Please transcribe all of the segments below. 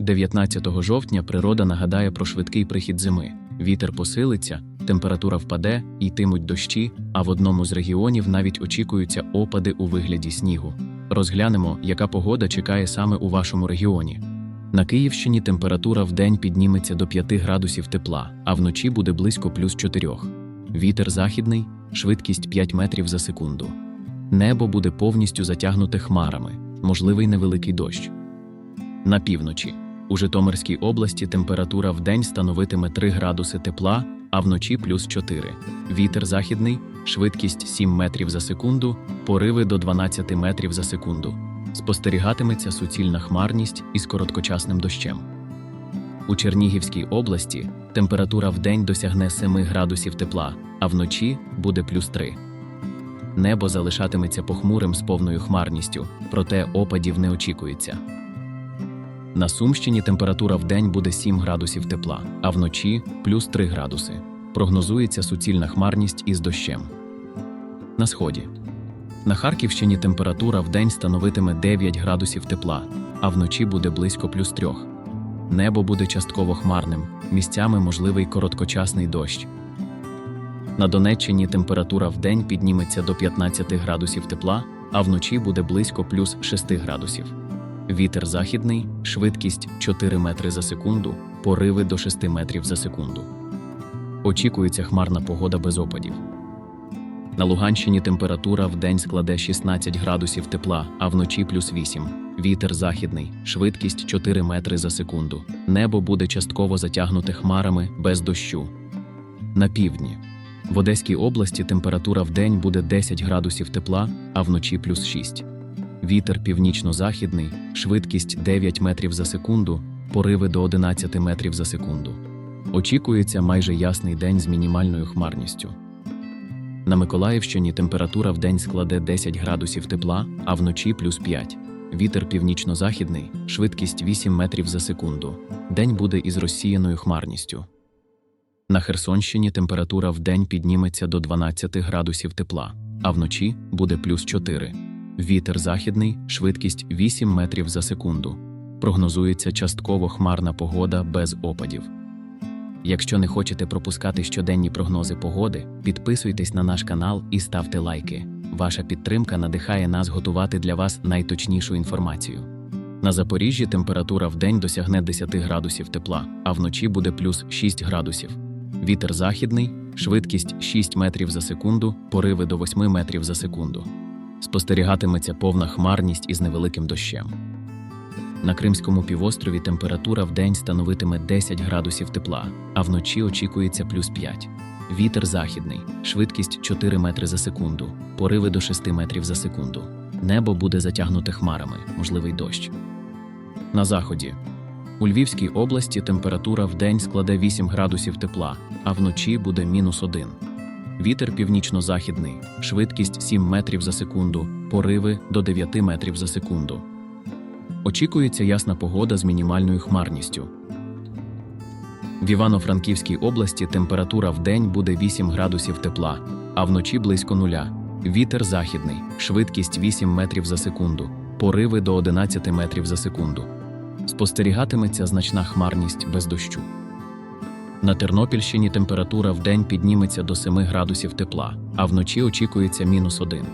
19 жовтня природа нагадає про швидкий прихід зими. Вітер посилиться, температура впаде, йтимуть дощі, а в одному з регіонів навіть очікуються опади у вигляді снігу. Розглянемо, яка погода чекає саме у вашому регіоні. На Київщині температура вдень підніметься до 5 градусів тепла, а вночі буде близько плюс 4. Вітер західний, швидкість 5 метрів за секунду. Небо буде повністю затягнуте хмарами, можливий невеликий дощ. На півночі. У Житомирській області температура вдень становитиме 3 градуси тепла, а вночі плюс 4. Вітер західний, швидкість 7 метрів за секунду, пориви до 12 метрів за секунду. Спостерігатиметься суцільна хмарність із короткочасним дощем. У Чернігівській області температура вдень досягне 7 градусів тепла, а вночі буде плюс 3. Небо залишатиметься похмурим з повною хмарністю, проте опадів не очікується. На Сумщині температура вдень буде 7 градусів тепла, а вночі плюс 3 градуси. Прогнозується суцільна хмарність із дощем. На сході. На Харківщині температура вдень становитиме 9 градусів тепла, а вночі буде близько плюс 3. Небо буде частково хмарним, місцями можливий короткочасний дощ. На Донеччині температура вдень підніметься до 15 градусів тепла, а вночі буде близько плюс 6 градусів. Вітер західний, швидкість 4 метри за секунду, пориви до 6 метрів за секунду. Очікується хмарна погода без опадів. На Луганщині температура вдень складе 16 градусів тепла, а вночі плюс 8. Вітер західний, швидкість 4 метри за секунду. Небо буде частково затягнуте хмарами без дощу. На півдні. В Одеській області температура вдень буде 10 градусів тепла, а вночі плюс 6. Вітер північно-західний, швидкість 9 метрів за секунду, пориви до 11 метрів за секунду. Очікується майже ясний день з мінімальною хмарністю. На Миколаївщині температура вдень складе 10 градусів тепла, а вночі плюс 5. Вітер північно-західний, швидкість 8 метрів за секунду. День буде із розсіяною хмарністю. На Херсонщині температура вдень підніметься до 12 градусів тепла, а вночі буде плюс 4. Вітер західний, швидкість 8 метрів за секунду. Прогнозується частково хмарна погода без опадів. Якщо не хочете пропускати щоденні прогнози погоди, підписуйтесь на наш канал і ставте лайки. Ваша підтримка надихає нас готувати для вас найточнішу інформацію. На Запоріжжі температура вдень досягне 10 градусів тепла, а вночі буде плюс 6 градусів. Вітер західний, швидкість 6 метрів за секунду, пориви до 8 метрів за секунду. Спостерігатиметься повна хмарність із невеликим дощем. На Кримському півострові температура вдень становитиме 10 градусів тепла, а вночі очікується плюс 5. Вітер західний, швидкість 4 метри за секунду, пориви до 6 метрів за секунду. Небо буде затягнуте хмарами, можливий дощ. На заході. У Львівській області температура вдень складе 8 градусів тепла, а вночі буде мінус 1. Вітер північно-західний, швидкість 7 метрів за секунду, пориви до 9 метрів за секунду. Очікується ясна погода з мінімальною хмарністю. В Івано-Франківській області температура вдень буде 8 градусів тепла, а вночі близько нуля. Вітер західний, швидкість 8 метрів за секунду, пориви до 11 метрів за секунду. Спостерігатиметься значна хмарність без дощу. На Тернопільщині температура вдень підніметься до 7 градусів тепла, а вночі очікується мінус 1.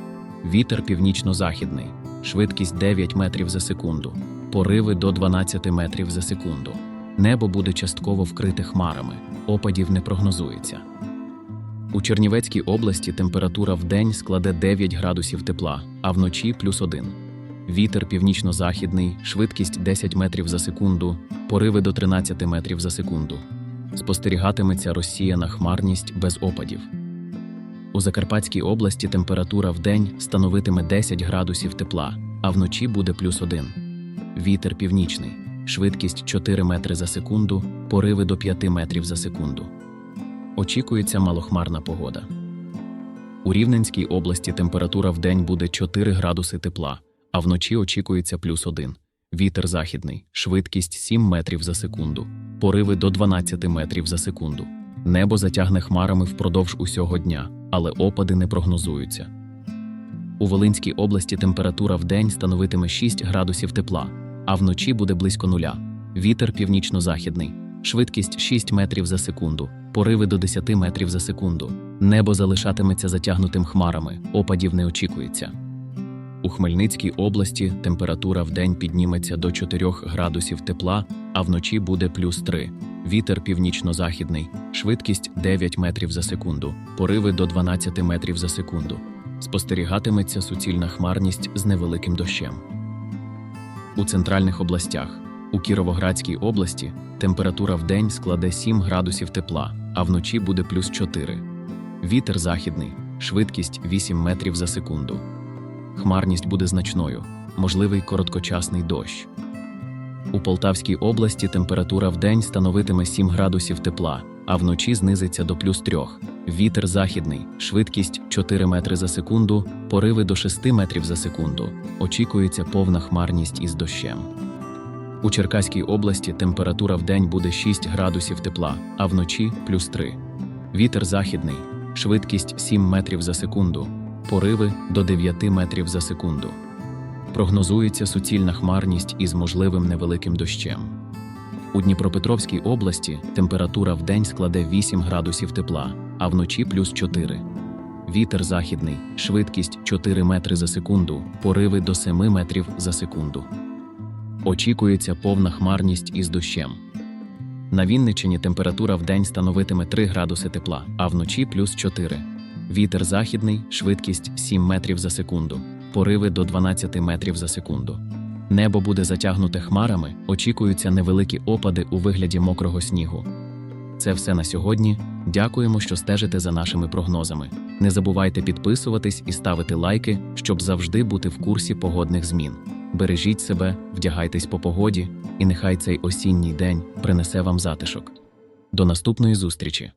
Вітер північно-західний, швидкість 9 метрів за секунду, пориви до 12 метрів за секунду. Небо буде частково вкрите хмарами, опадів не прогнозується. У Чернівецькій області температура вдень складе 9 градусів тепла, а вночі плюс 1. Вітер північно-західний, швидкість 10 метрів за секунду, пориви до 13 метрів за секунду. Спостерігатиметься розсіяна хмарність без опадів. У Закарпатській області температура вдень становитиме 10 градусів тепла, а вночі буде плюс 1. Вітер північний, швидкість 4 метри за секунду, пориви до 5 метрів за секунду. Очікується малохмарна погода. У Рівненській області температура вдень буде 4 градуси тепла, а вночі очікується плюс 1. Вітер західний, швидкість 7 метрів за секунду, пориви до 12 метрів за секунду. Небо затягне хмарами впродовж усього дня, але опади не прогнозуються. У Волинській області температура вдень становитиме 6 градусів тепла, а вночі буде близько нуля. Вітер північно-західний, швидкість 6 метрів за секунду, пориви до 10 метрів за секунду. Небо залишатиметься затягнутим хмарами, опадів не очікується. У Хмельницькій області температура вдень підніметься до 4 градусів тепла, а вночі буде плюс 3. Вітер північно-західний, швидкість 9 метрів за секунду, пориви до 12 метрів за секунду. Спостерігатиметься суцільна хмарність з невеликим дощем. У центральних областях у Кіровоградській області температура вдень складе 7 градусів тепла, а вночі буде плюс 4. Вітер західний, швидкість 8 метрів за секунду. Хмарність буде значною, можливий короткочасний дощ. У Полтавській області температура вдень становитиме 7 градусів тепла, а вночі знизиться до плюс 3. Вітер західний, швидкість 4 метри за секунду, пориви до 6 метрів за секунду. Очікується повна хмарність із дощем. У Черкаській області температура вдень буде 6 градусів тепла, а вночі плюс 3. Вітер західний, швидкість 7 метрів за секунду, пориви до 9 метрів за секунду. Прогнозується суцільна хмарність із можливим невеликим дощем. У Дніпропетровській області температура вдень складе 8 градусів тепла, а вночі плюс 4. Вітер західний, швидкість 4 метри за секунду, пориви до 7 метрів за секунду. Очікується повна хмарність із дощем. На Вінниччині температура вдень становитиме 3 градуси тепла, а вночі плюс 4. Вітер західний, швидкість 7 метрів за секунду, пориви до 12 метрів за секунду. Небо буде затягнуте хмарами, очікуються невеликі опади у вигляді мокрого снігу. Це все на сьогодні. Дякуємо, що стежите за нашими прогнозами. Не забувайте підписуватись і ставити лайки, щоб завжди бути в курсі погодних змін. Бережіть себе, вдягайтесь по погоді, і нехай цей осінній день принесе вам затишок. До наступної зустрічі!